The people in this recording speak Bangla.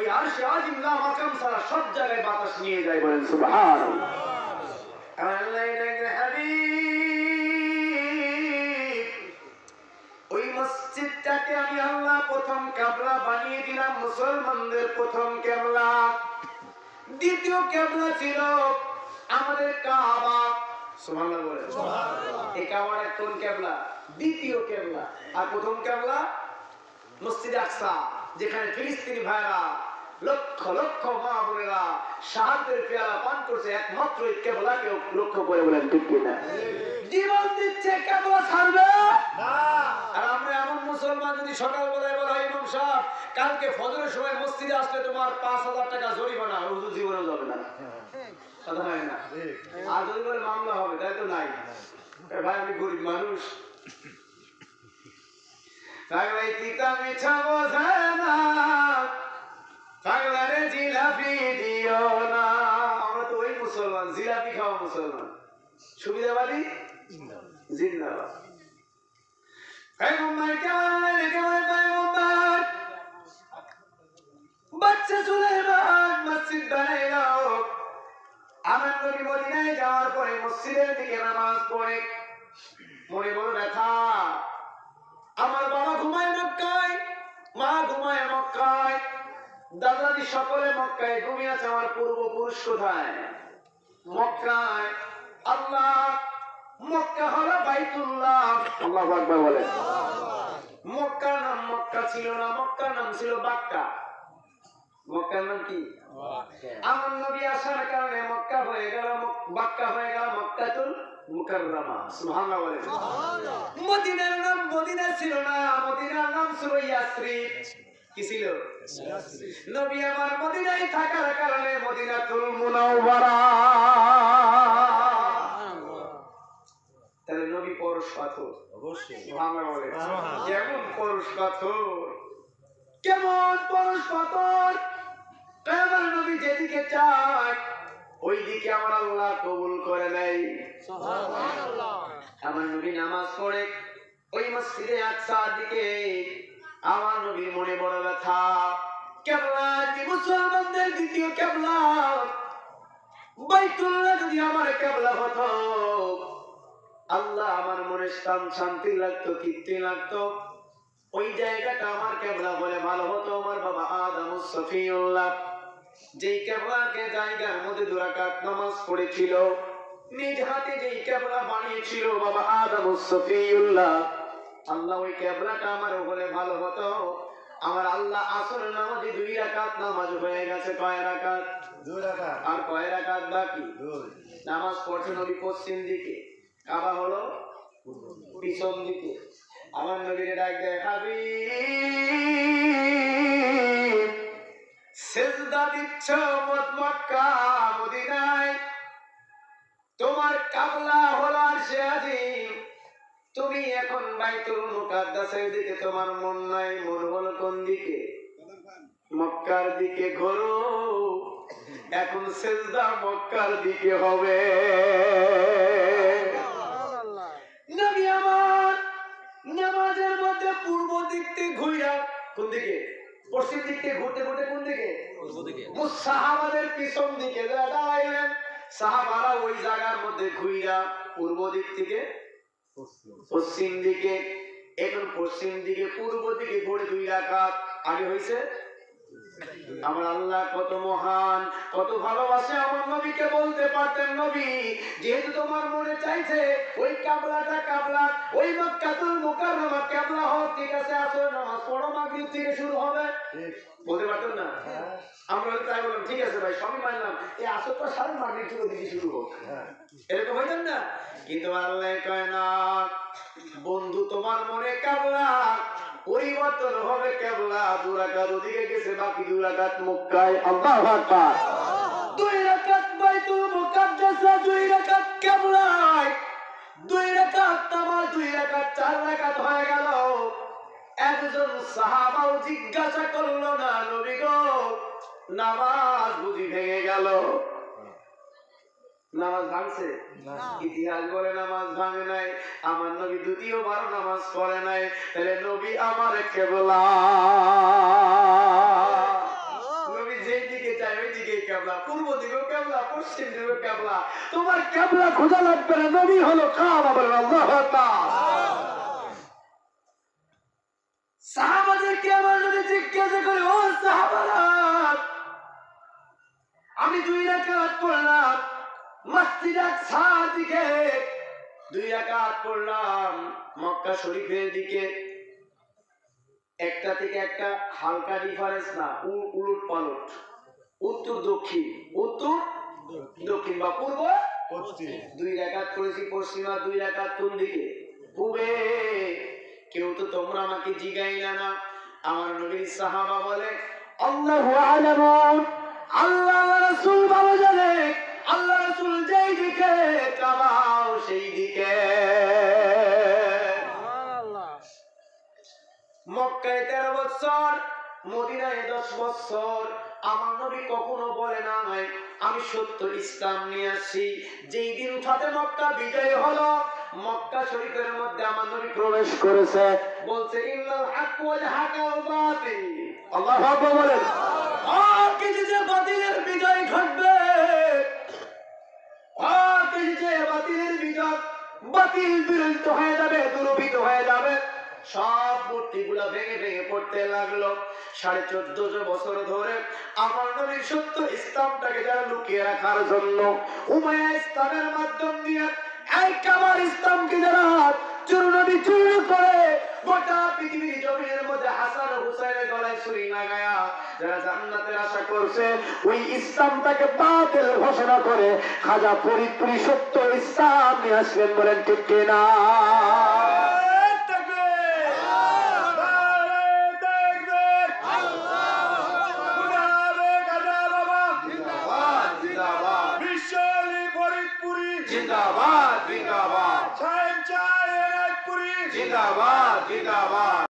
ওই আরশে আজিম লা মাকাম ছাড়া সব জায়গায় বাতাস নিয়ে যায় বলেন সুবহানাল্লাহ। আল্লাহ ডাকে হাবিব। ওই মসজিদটাকে আমি আল্লাহ প্রথম কাবলা বানিয়ে দিলাম মুসলমানদের প্রথম কেবলা দ্বিতীয় কেবলা ছিল আমাদের কাবা। সুবহানাল্লাহ বলে এই কাবার কোন কেবলা দ্বিতীয় কেবলা আর প্রথম কেবলা মসজিদ আকসা যেখানে ফিলিস্তিনি ভাইরা লক্ষ লক্ষ মা বোনেরা সাহায্যের পেয়ালা পান করছে একমাত্র এই কেবলাকে লক্ষ্য করে বলেন ঠিক কিনা জীবন দিচ্ছে কেবলা ছাড়বে? আর আমরা এমন মুসলমান যদি সকালবেলায় বলা হয় ইমাম সাহেব কালকে ফজরের সময় মসজিদে আসলে তোমার পাঁচ হাজার টাকা জরিমানা হুজুর জীবনেও যাবে না। কথা হয় না? আর যদি বলে মামলা হবে তাই তো নাই। ভাই আমি গরিব মানুষ। তাই ভাই তিতা মিঠা বোঝায় বাংলারে জিলাপি দিও না। আমরা তো ওই মুসলমান, জিলাপি খাওয়া মুসলমান। সুবিধাবাদী জিন্দাবাদ। যাওয়ার পরে মসজিদের দিকে নামাজ পড়ে। মনে বড় ব্যথা। আমার বাবা ঘুমায় মক্কায়, মা ঘুমায় মক্কায়। দাদাদি সকলে মক্কায় ঘুমিয়ে আছে আমার পূর্বপুরুষ কোথায়? মক্কায়। আল্লাহ মক্কা হলো বাইতুল্লাহ। আল্লাহ আকবার বলে মক্কার নাম মক্কা ছিল না মক্কার নাম ছিল বাক্কা। মক্কার নাম কি? আমার নবী আসার কারণে মক্কা হয়ে গেল বাক্কা হয়ে গেল মক্কাতুল মুকাররমা। সুবহানাল্লাহ বলে মদিনার নাম মদিনা ছিল না মদিনার নাম ছিল ইয়াসরিব কি ছিল? নবী আমার মদিনায় থাকার কারণে মদিনাতুল মুনাওয়ারা। তাহলে নবী পরশ পাথর। সুবহানাল্লাহ বলে। যেমন পরশ পাথর? কেমন পরশ পাথর? আমার নবী যেদিকে চায় ওই দিকে আমার আল্লাহ কবুল করে নেয়। আমার নবী নামাজ পড়ে ওই মসজিদে আকসার দিকে। আমার নবীর মনে বড় কেবলা যে মুসলমানদের দ্বিতীয় কেবলা? বাইতুল্লাহ যদি আমার কেবলা হতো, আল্লাহ আমার মনে স্থান শান্তি লাগতো তৃপ্তি লাগতো। ওই জায়গাটা আমার কেবলা বলে ভালো হতো আমার বাবা আদম সফিউল্লাহ। যেই কেবলাকে জায়গার মধ্যে দুরাকাত নামাজ পড়েছিল, নিজ হাতে যেই কেবলা বানিয়েছিল বাবা আদম সফিউল্লাহ, আল্লাহ ওই কেবলাটা আমার বলে ভালো হতো। আমার আল্লাহ আসর নামাজে দুই রাকাত নামাজ হয়ে গেছে কয় রাকাত? আর কয় রাকাত বাকি? নামাজ পড়ছে নবী পশ্চিম দিকে। কাবা হলো পিছন দিকে। আমার নবীরে ডাক দেয় হাবিব সেজদা দিচ্ছ মক্কা মদিনায়। তোমার কাবলা হলো আর সে আজিম তুমি এখন বাইতুল মুকাদ্দাসের দিকে। তোমার মন নাই মন হলো কোন দিকে? মক্কার দিকে ঘোরো। এখন সেজদা মক্কার দিকে হবে। নবী আমার নামাজের মধ্যে পূর্ব দিক থেকে ঘুরা কোন দিকে? পশ্চিম দিক থেকে ঘুরতে ঘুরতে কোন দিকে? সাহাবাদের পিছন দিকে। দাঁড়াইলেন। সাহাবারা ওই জায়গার মধ্যে পূর্ব দিক থেকে পশ্চিম দিকে এখন পশ্চিম দিকে পূর্ব দিকে ঘুরে দুই রাকাত। আগে হয়েছে আমার আল্লাহ কত মহান কত ভালোবাসে আমার নবীকে বলতে পারতেন নবী। যেহেতু তোমার মনে চাইছে ওই কাবলাটা কাবলা ওই মক্কাতুল মুকাররমা কাবলা হোক ঠিক আছে আসর নামাজ পড়ো মাগরিব থেকে শুরু হবে। বলতে পারতেন না? আমরা তাই বললাম ঠিক আছে ভাই সবই মানলাম এই আসরটা সাড়ে মাগরিব থেকে দিকে শুরু হোক। এরকম হইতেন না? কিন্তু আল্লাহ কয় না বন্ধু তোমার মনে কাবলা পরিবর্তন হবে কেবলা। দুরাকাত ওদিকে গেছে বাকি দুরাকাত মক্কায়। আল্লাহু আকবার। দুই রাকাত বাইতুল মুকাদ্দাস দুই রাকাত কেবলায়। দুই রাকাত দুই রাকাত চার রাকাত হয়ে গেল। একজন সাহাবাও জিজ্ঞাসা করল না নবী গো নামাজ বুঝি ভেঙে গেল। নামাজ ভাঙছে? ইতিহাস বলে নামাজ ভাঙে নাই আমার নবী দ্বিতীয়বার নামাজ পড়ে নাই তাহলে নবী আমার কেবলা দিকে কেবলা পূর্ব দিকেও কেবলা পশ্চিম দিকেও কেবলা। তোমার কেবলা খোঁজা লাগবে না নবী হলো কাবা বলেন আল্লাহ দিকে দুই পড়লাম মক্কা শরীফের দিকে। একটা থেকে একটা হালকা ডিফারেন্স না উলট পালট। উত্তর দক্ষিণ উত্তর দক্ষিণ বা পূর্ব দুই করেছি পশ্চিমা দুই কোন দিকে? পূবে কেউ তো তোমরা আমাকে জিগাই না। না আমার নবীর সাহাবা বলে আল্লাহ আলামুন আল্লাহ রাসূল ভালো জানে। আল্লাহ রাসূল যেই দিকে মদিনায় দশ বছর। আমার নবী কখনো বলে নাই, আমি সত্য ইসলাম নিয়ে আসছি যেই দিন ফাতে মক্কা বিজয় হলো, মক্কা শরীফের মধ্যে আমার নবী প্রবেশ করেছে। বলছে, ইন্নাল হাক ওয়াল হাকাল বাতিল। আল্লাহু আকবার বলেন। আর কিছু যে বাতিলের বিজয় ঘটবে। আর কিছু যে বাতিলের বিজয়, বাতিল বিরুদ্ধ হয়ে যাবে, দুরূপিত হয়ে যাবে। সব মূর্তিগুলো ভেঙে ভেঙে পড়তে লাগল। সাড়ে চোদ্দশো বছর ধরে আমার নবীর সত্য ইসলামটাকে যারা লুকিয়ে রাখার জন্য উমায়া ইসলামের মাধ্যম দিয়ে এক ইসলামকে যারা করে গোটা পৃথিবীর জমিনের মধ্যে হাসান হুসাইনের গলায় লাগায়া যারা জান্নাতের আশা করছে, ওই ইসলামটাকে বাতিল ঘোষণা করে খাজা ফরিদপুরি সত্য ইসলাম নিয়ে আসলেন বলেন ঠিক কিনা? জিন্দাবাদ জিন্দাবাদ জিন্দাবাদ জিন্দাবাদ